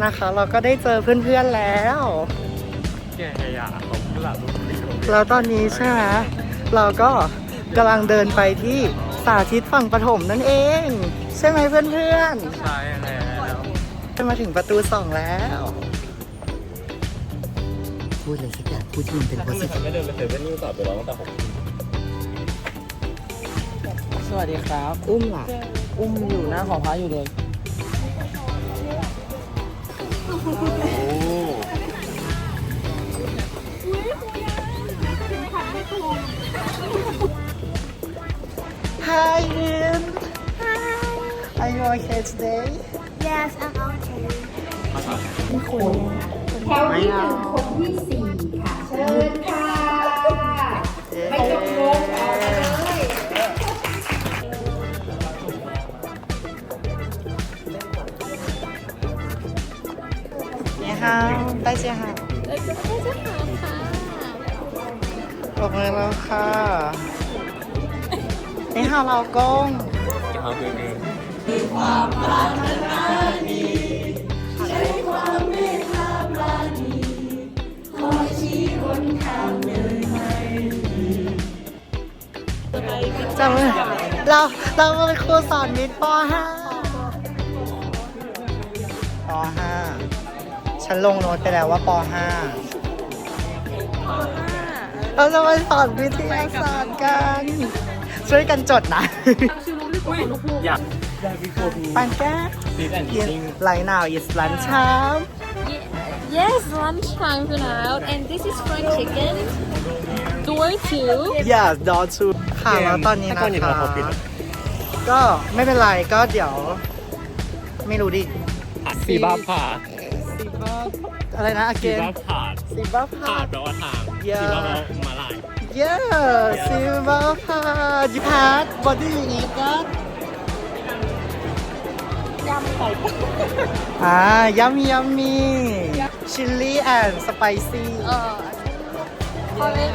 วันนี้นะคะ เราก็ได้เจอเพื่อนๆแล้วแกอยากของตลาดลูกศิษย์โรงเรียนแล้วตอนนี้ใช่ไหมเราก็กำลังเดินไปที่สาธิตฝั่งปฐมนั่นเอง ใช่ไหมเพื่อนใช่แล้วๆจะมาถึงประตูสองแล้ว พูดเลยสักอย่างพูดที่มันเป็นโพสิทีฟไม่เดินไปเซเว่นนี่ต่อไปร้องตั้งแต่หกสวัสดีครับ อุ้มล่ะ อุ้มอยู่หน้าของพระอยู่เลย Hi Ian Are you okay today Yes, I'm okay. แถวที่หนึ่งคนที่สี่ค่ะ เชิญค่ะ ไม่ต้อง เฮาใต้เจียเฮาเาะไปเใช่หาค่ะปรบมือแล้วค่ะนี่เฮาเรากงเฮาคือคือความปรารถนาดีใช้ความเมตตาบาราณีคอยชี้คนทางเดินไปจำเลยเราเราเป็นครูสอนมิตรป้าห้า ฉันลงโน้ตไปแล้วว่าป .5 เราจะมาสอนวิทยาศาสตร์กัน ช่วยกันจดนะอยากได้พี่โฟมีปันแก้ซีแอนด์ดิ้งไลน์นาวอิสลันชาม Yes, lunchtime for now, and this is fried chicken. Door two. อย่าดอชูค่ะแล้วตอนนี้นะคะก็ไม่เป็นไรก็เดี๋ยว ไม่รู้ดิสีบ้าผ่าซีบ้า อะไรนะอเกสีนบ้าผ่าซีบ้าพาผ่าแปลว่าทางอย่าสีบ้าแปลว่ามาลายเย้ซีบ้าพาจิพาร์ดบอดี้อย่างงี้ก็ยำไก่อ่ายัมยัมมี่ชิลลี่แอนด์สไปซี่ Uh, Colin.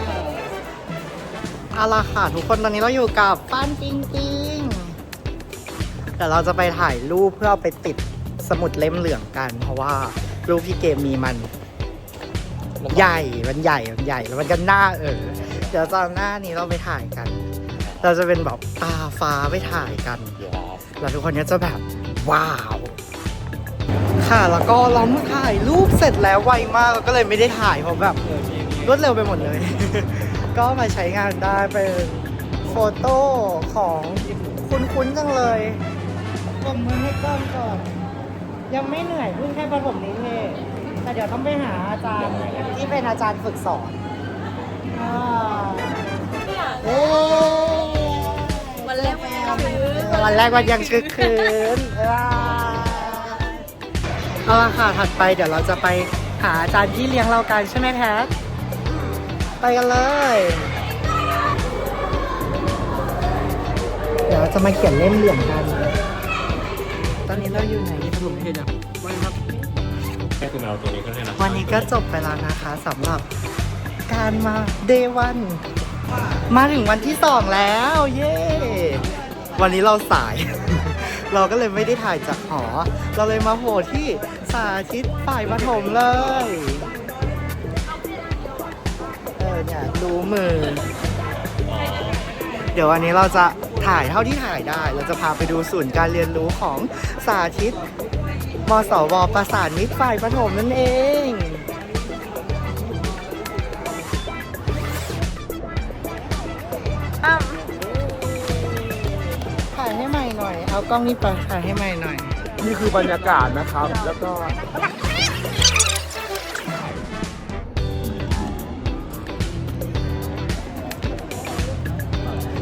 เอาละค่ะทุกคนตอนนี้เราอยู่กับป้านปิงปิงเดี๋ยวเราจะไปถ่ายรูปเพื่อเอาไปติดสมุดเล่มเหลืองกัน เพราะว่า รูปพี่เกมมีมัน ใหญ่ มันใหญ่ มันใหญ่ แล้วมันก็หน้าเออ เดี๋ยวตอนหน้านี้เราไปถ่ายกัน เราจะเป็นแบบตาฟ้าไปถ่ายกัน แล้วทุกคนก็จะแบบ ว้าว ค่ะ แล้วก็เราเมื่อถ่ายรูปเสร็จแล้วไวมากเราก็เลยไม่ได้ถ่ายเพราะแบบรวดเร็วไปหมดเลย ก็มาใช้งานได้เป็นโฟโต้ของคุ้นๆจังเลยปมมือให้กล้องก่อน ยังไม่เหนื่อยเพิ่งแค่ประถมนิเทศแต่เดี๋ยวต้องไปหาอาจารย์ที่เป็นอาจารย์ฝึกสอนอ่าเย้วันแรกวันยังคือวันแรกวันยังคึกคืนว้าวเอาละค่ะถัดไปเดี๋ยวเราจะไปหาอาจารย์ที่เลี้ยงเรากันใช่ไหมแพทไปกันเลย เดี๋ยวเราจะมาเขียนเล่มเหลืองกัน ตอนนี้เราอยู่ไหน ที่ปฐมเทศอะไม่ครับแค่คือเราตัวนี้ก็ได้นะวันนี้ก็จบไปแล้วนะคะสำหรับการมาเดวัน มาถึงวันที่สองแล้ว เย้วันนี้เราสาย เราก็เลยไม่ได้ถ่ายจากหอ เราเลยมาโผล่ที่สาธิตฝ่ายปฐมเลย เออเนี่ยดูมือ เดี๋ยววันนี้เราจะถ่ายเท่าที่ถ่ายได้ เราจะพาไปดูศูนย์การเรียนรู้ของสาธิต มสวประสานมิตรฝ่ายปฐมนั่นเอง ถ่ายให้ใหม่หน่อย เอากล้องนี้ไปถ่ายให้ใหม่หน่อย นี่คือบรรยากาศนะครับ แล้วก็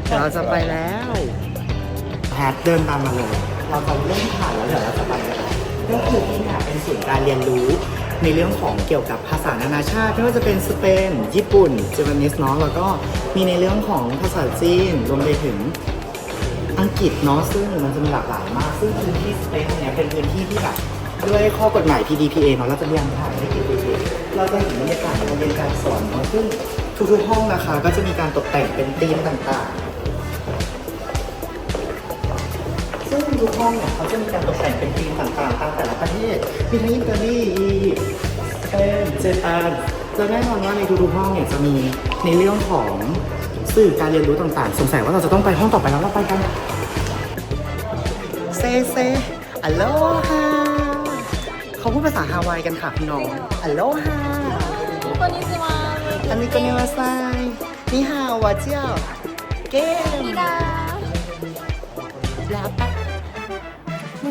เดี๋ยวเราจะไปแล้ว แพทเดินตามมาเลย เราจะเริ่มถ่ายแล้วเดี๋ยวเราจะไปกัน ก็คือที่เนี่ยเป็นศูนย์การเรียนรู้ในเรื่องของเกี่ยวกับภาษานานาชาติไม่ว่าจะเป็นสเปน ญี่ปุ่นเจแปนิสเนาะแล้วก็มีในเรื่องของภาษาจีนรวมไปถึงอังกฤษเนาะซึ่งมันจะมีหลากหลายมาก ซึ่งพื้นที่สเปนเนี่ยเป็นพื้นที่ที่แบบด้วยข้อกฎหมาย PDPA เนาะเราจะพยายามถ่ายให้เกิดประโยชน์เราจะเห็นบรรยากาศการเรียนการสอนเนาะซึ่งทุกๆห้องนะคะ ก็จะมีการตกแต่งเป็นธีมต่างๆ ทุกห้องเนี่ยเขาจะมีการตกแต่งเป็นธีมต่างๆตามแต่ละประเทศ มีทั้งอิตาลีอียิปต์สเปนเจแปนแล้วแน่นอนว่าในทุกๆห้องเนี่ยจะมีในเรื่องของสื่อการเรียนรู้ต่างๆ สงสัยว่าเราจะต้องไปห้องต่อไปแล้วเราไปกัน เซเซอัลโลฮาเขาพูดภาษาฮาวายกันค่ะพี่น้องอัลโลฮา こんにちは。 อันนี้ก็เนวาไซนี่ฮาวาเจียวเกมลาป แ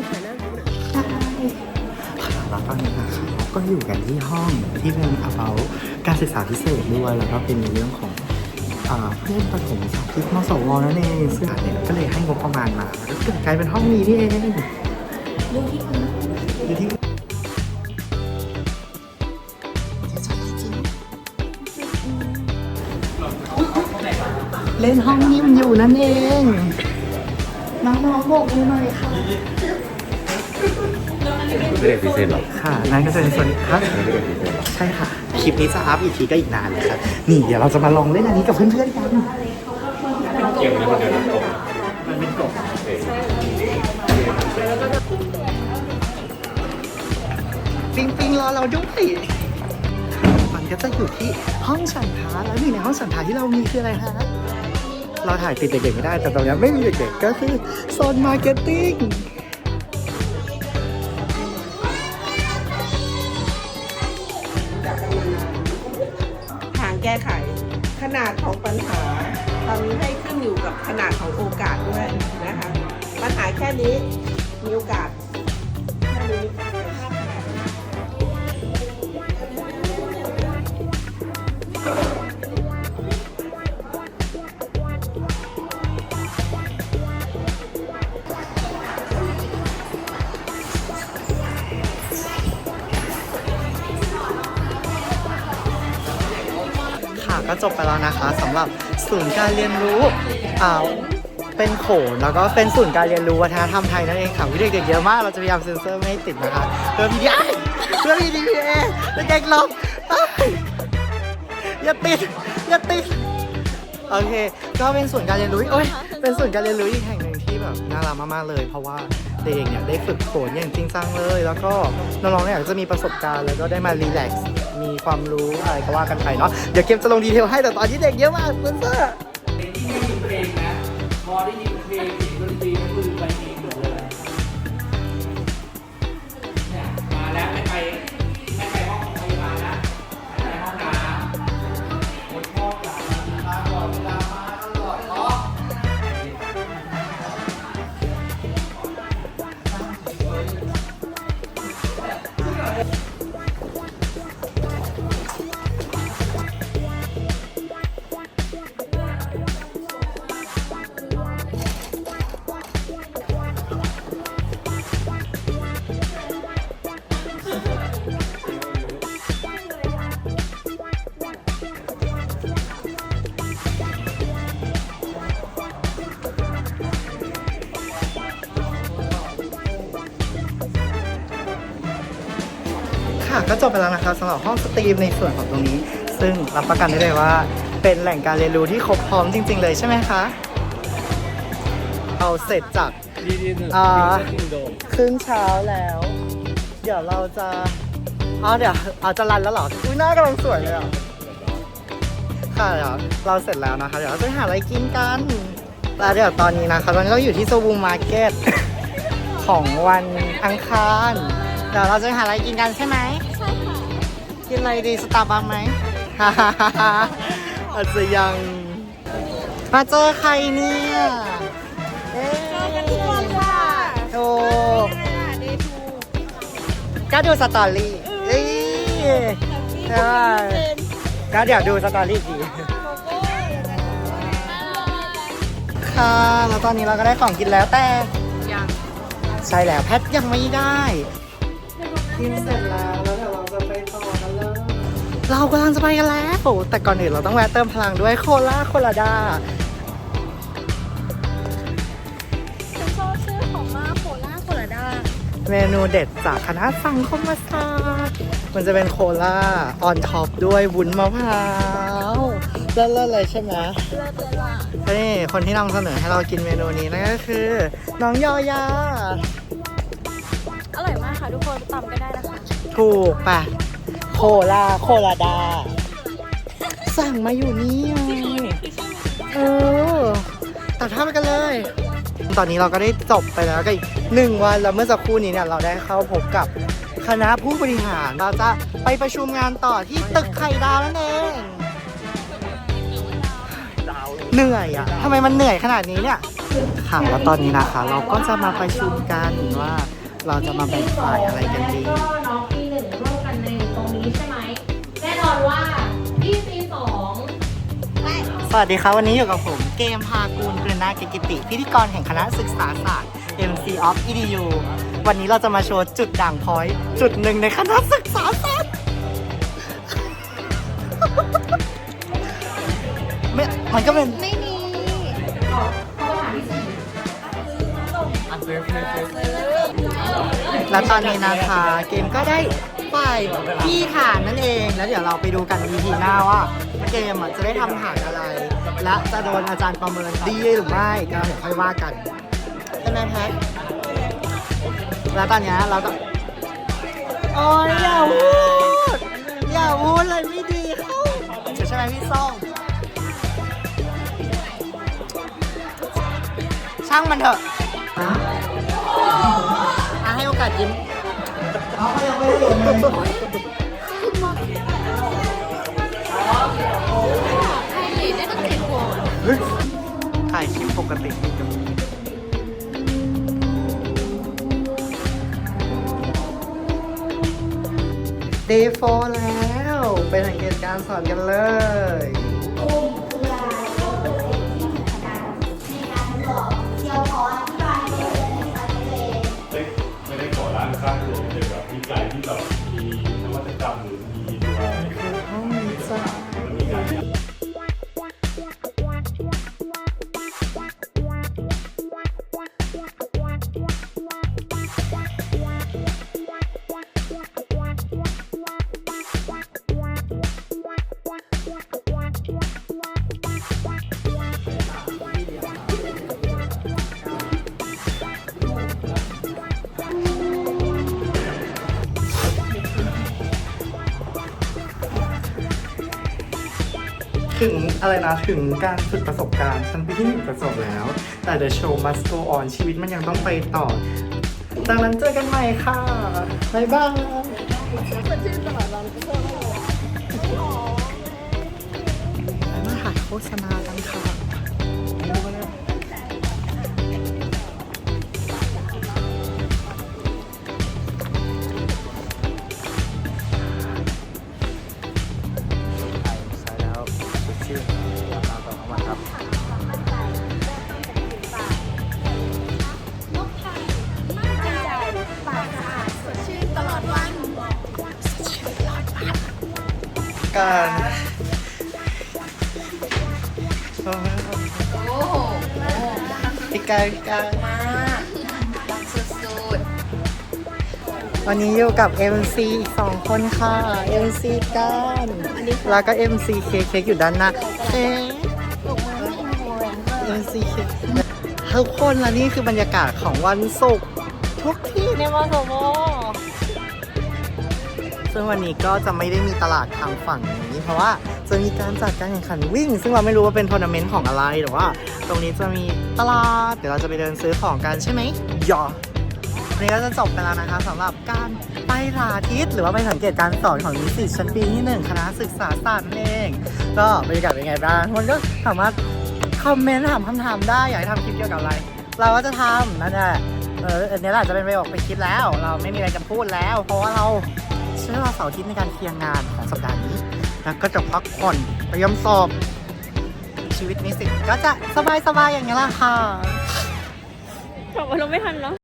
ล้วตอนนี้นะคะก็อยู่กันที่ห้องที่เป็น about การศึกษาพิเศษด้วยแล้วก็เป็นในเรื่องของอ่าเพื่อนประถมสาธิตมสวนั่นเองซึ่งเนี่ยก็เลยให้งบประมาณมาแล้วก็เกิดกลายเป็นห้องนี้นี่เองอยู่ที่เล่นห้องนิ่มอยู่นั่นเอง น้องๆโบกมือหน่อยค่ะ ไม่ได้พิเศษหรอกค่ะนั่นก็จะเป็นส่วนครับไม่ได้พิเศษหรอกใช่ค่ะ คลิปนี้จะอัพอีกทีก็อีกนานเลยครับนี่เดี๋ยวเราจะมาลองเล่นอันนี้กับเพื่อนๆกันเกี่ยวกับเดินตรงมันเป็นกบปิงปิงรอเราด้วยมันก็จะอยู่ที่ห้องฉันทาแล้วหนึ่งในห้องฉันทาที่เรามีคืออะไรฮะเราถ่ายติดเด็กๆไม่ได้แต่ตรงนี้ไม่มีเด็กๆก็คือโซนมาร์เก็ตติ้ง ทำให้ขึ้นอยู่กับขนาดของโอกาสด้วยนะคะปัญหาแค่นี้มีโอกาส ก็จบไปแล้วนะคะสำหรับศูนย์การเรียนรู้อ่าเป็นโขนแล้วก็เป็นศูนย์การเรียนรู้วัฒนธรรมไทยนั่นเองค่ะวิเด็กๆเยอะมากเราจะพยายามเซ็นเซอร์ไม่ให้ติดนะคะเพื่อพีดีไอเพื่อพีดีพีเอเด็กๆลบเอ้ยอย่าติดอย่าติดโอเค ก็เป็นศูนย์การเรียนรู้โอ้ยเป็นศูนย์การเรียนรู้อีกแห่งหนึ่งที่แบบน่ารักมากๆเลย เพราะว่าเด็กเนี่ยได้ฝึกโขนอย่างจริงจังเลย แล้วก็น้องๆเนี่ยจะมีประสบการณ์แล้วก็ได้มารีแลกซ์ มีความรู้อะไรก็ว่ากันไปเนาะเดี๋ยวเกมจะลงดีเทลให้แต่ตอนนี้เด็กเยอะมากเซนเซอร์ ค่ะ ก็จบไปแล้วนะคะสำหรับห้องสตรีมในส่วนของตรงนี้ ซึ่งรับประกันได้เลยว่า เป็นแหล่งการเรียนรู้ที่ครบพร้อมจริง ๆ เลยใช่ไหมคะ เอาเสร็จจากอ่าครึ่งเช้าแล้ว เดี๋ยวเราจะอ๋อเดี๋ยวเอาจะรันแล้วเหรออุ้ยหน้ากำลังสวยเลยอะค่ะเดี๋ยวเราเสร็จแล้วนะคะ เดี๋ยวเราจะไปหาอะไรกินกันแล้วเดี๋ยวตอนนี้นะคะตอนนี้เราอยู่ที่โซบูมาร์เก็ตของวันอังคาร เดี๋ยวเราจะไปหาอะไรกินกันใช่ไหมใช่ค่ะ กินอะไรดีสตาร์บัคไหมฮ่าฮ่าฮ่าฮ่าอาจจะยังมาเจอใครเนี่ยเอ๊ะเจอกันทุกวันค่ะโอ้ก็ดูสตอรี่เอ้ยใช่ก็เดี๋ยวดูสตอรี่ดีค่ะแล้วตอนนี้เราก็ได้ของกินแล้วแต่ยังใช่แล้วแพทยังไม่ได้ กินเสร็จแล้วแล้วเดี๋ยวเราจะไปต่อกันเลยเรากำลังจะไปกันแล้ว แต่ก่อนอื่นเราต้องแวะเติมพลังด้วยโคลาโคลาดาฉันชอบชื่อของมากโคล่าโคลาดาเมนูเด็ดจากคณะสังคมศาสตร์มันจะเป็นโคลาออนท็อปด้วยวุ้นมะพร้าวเลิศๆเลยใช่ไหมเลิศเลยล่ะนี่คนที่นำเสนอให้เรากินเมนูนี้นั่นก็คือ น้องยอยาอร่อยมาก ค่ะทุกคนตำก็ได้นะคะถูกปะโคลาโคลาดา สั่งมาอยู่นี่ไงเออตัดภาพไปกันเลย ตอนนี้เราก็ได้จบไปแล้วก็อีกหนึ่งวันแล้วเมื่อสักครู่นี้เนี่ยเราได้เข้าพบกับคณะผู้บริหารเราจะไปประชุมงานต่อที่ตึกไข่ดาวนั่นเองเหนื่อยอะทำไมมันเหนื่อยขนาดนี้เนี่ยค่ะแล้วตอนนี้นะคะ เราก็จะมาประชุมกันว่า เราจะมาแบ่งฝ่ายอะไรกันดีก็น้องปีหนึ่งร่วมกันในตรงนี้ใช่ไหมแน่นอนว่าพี่ปีสองสวัสดีครับ วันนี้อยู่กับผมเกมพากูลกฤนาเกกิติ พิธีกรแห่งคณะศึกษาศาสตร์ MC of EDU วันนี้เราจะมาโชว์จุดด่างพร้อย จุดหนึ่งในคณะศึกษาศาสตร์ ไม่มันก็เป็น และตอนนี้นะคะเกมก็ได้ฝ่ายที่ฐานนั่นเอง แล้วเดี๋ยวเราไปดูกัน EP หน้าว่า เกมอะจะได้ทำฐานอะไร และจะโดนอาจารย์ประเมินดีหรือไม่ก็เดี๋ยวค่อยว่ากันใช่ไหมแพทแล้วตอนนี้เราก็โอ้ยอย่าพูดอย่าพูดเลยไม่ดีเข้าใช่ไหมพี่ส้มช่างมันเถอะ อะให้โอกาสยิ้มถ่ายคลิปปกติเดย์โฟแล้วไปสังเกตการสอนกันเลย อะไรนะถึงการฝึกประสบการณ์ฉันไปที่หนึ่งประสบแล้ว แต่ the show must go on ชีวิตมันยังต้องไปต่อจากนั้นเจอกันใหม่ค่ะบ๊ายบายมาถ่ายโฆษณา พี่กายพี่กายวันนี้อยู่กับ MC อีกสองคนค่ะ MC กันแล้วก็ MC เค้กเค้กอยู่ด้านหน้าเค้ก MC เค้กทุกคนและนี่คือบรรยากาศของวันศุกร์ทุกที่ในมอสมซึ่งวันนี้ก็จะไม่ได้มีตลาดทางฝั่งนี้ เพราะว่า จะมีการจัดการแข่งขันวิ่ง ซึ่งเราไม่รู้ว่าเป็นทัวร์นาเมนต์ของอะไรแต่ว่า ตรงนี้จะมีตลาด เดี๋ยวเราจะไปเดินซื้อของกันใช่ไหมยอวันนี้ก็จะจบไปแล้วนะคะสำหรับการไปสาธิต หรือว่าไปสังเกตการสอนของนิสิตชั้นปีที่หนึ่งคณะศึกษาศาสตร์นั่นเอง ก็บรรยากาศเป็นไงบ้างมันก็สามารถคอมเมนต์ถามคำถามได้อยากให้ทำคลิปเกี่ยวกับอะไร เราก็จะทำนั่นแหละเอออันนี้แหละจะเป็นประโยคเป็นคลิปแล้ว เราไม่มีอะไรจะพูดแล้ว เพราะว่าเราใช้เวลาเสาร์อาทิตย์ในการเคลียร์งานของสัปดาห์นี้ แล้วก็จะพักผ่อนเตรียมสอบ ชีวิตนิสิตก็จะสบายๆอย่างนี้แหละค่ะจบอาราไม่ทันเนาะ